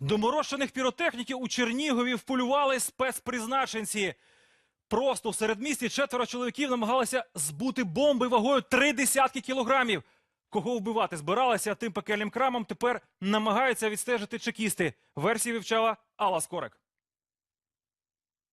Доморошених піротехніків у Чернігові вполювали спецпризначенці. Просто в середмісті четверо чоловіків намагалися збути бомби вагою три десятки кілограмів. Кого вбивати збиралися тим пекельним крамом, тепер намагаються відстежити чекісти. Версії вивчала Алла Скорик.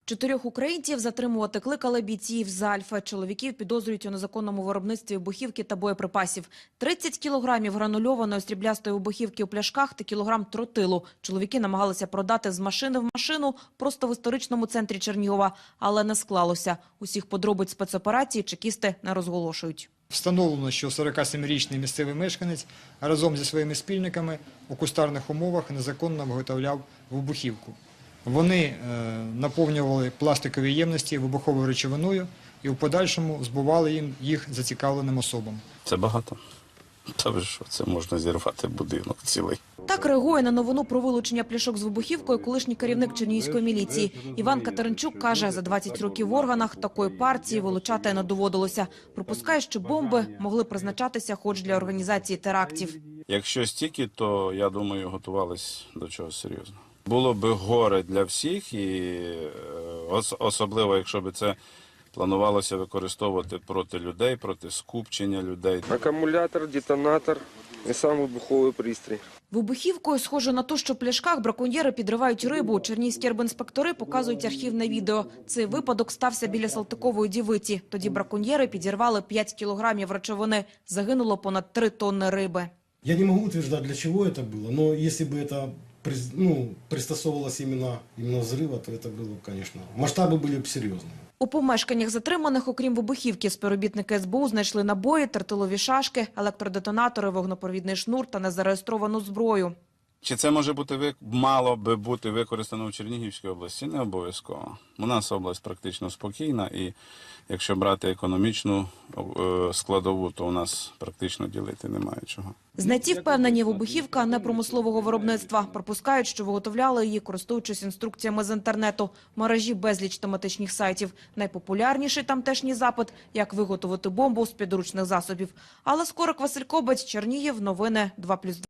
Чотирьох українців затримувати кликали бійців з Альфа. Чоловіків підозрюють у незаконному виробництві вибухівки та боєприпасів. 30 кілограмів гранульованої стріблястої вибухівки у пляшках та кілограм тротилу. Чоловіки намагалися продати з машини в машину просто в історичному центрі Чернігова, але не склалося. Усіх подробиць спецоперації чекісти не розголошують. Встановлено, що 47-річний місцевий мешканець разом зі своїми спільниками у кустарних умовах незаконно виготовляв вибухівку. Вони е, наповнювали пластикові ємності вибуховою речовиною і в подальшому збували їм їх зацікавленим особам. Це багато. Та ви що, це можна зірвати будинок цілий. Так реагує на новину про вилучення пляшок з вибухівкою колишній керівник Чернігівської міліції. Іван Катеринчук каже, за 20 років в органах такої партії вилучати не доводилося. Припускає, що бомби могли призначатися хоч для організації терактів. Якщо стільки, то я думаю, готувались до чогось серйозного Було би горе для всіх, і е, ос- особливо, якщо б це планувалося використовувати проти людей, проти скупчення людей. Акумулятор, детонатор і сам вибуховий пристрій. Вибухівкою схоже на те, що в пляшках браконьєри підривають рибу. Чернігівські рибінспектори показують архівне відео. Цей випадок стався біля Салтикової дівиці. Тоді браконьєри підірвали 5 кілограмів речовини. Загинуло понад 3 тонни риби. Я не могу утверждать, для чего это было, но если бы это приз- ну, пристосовывалось именно, именно взрыва, то это было, конечно, масштабы были бы серьезные. У помешканнях затриманих, окрім вибухівки, співробітники СБУ знайшли набої, тертилові шашки, електродетонатори, вогнепровідний шнур та незареєстровану зброю. Чи це може бути мало би бути використано в Чернігівській області? Не обов'язково. У нас область практично спокійна, і якщо брати економічну е, складову, то у нас практично ділити немає чого. Знайці впевнені, вибухівка не промислового виробництва. Припускають, що виготовляли її, користуючись інструкціями з інтернету. Мережі безліч тематичних сайтів. Найпопулярніший тамтешній запит – як виготовити бомбу з підручних засобів. Але Скорик Василь Кобець, Чернігів, новини 2+,2.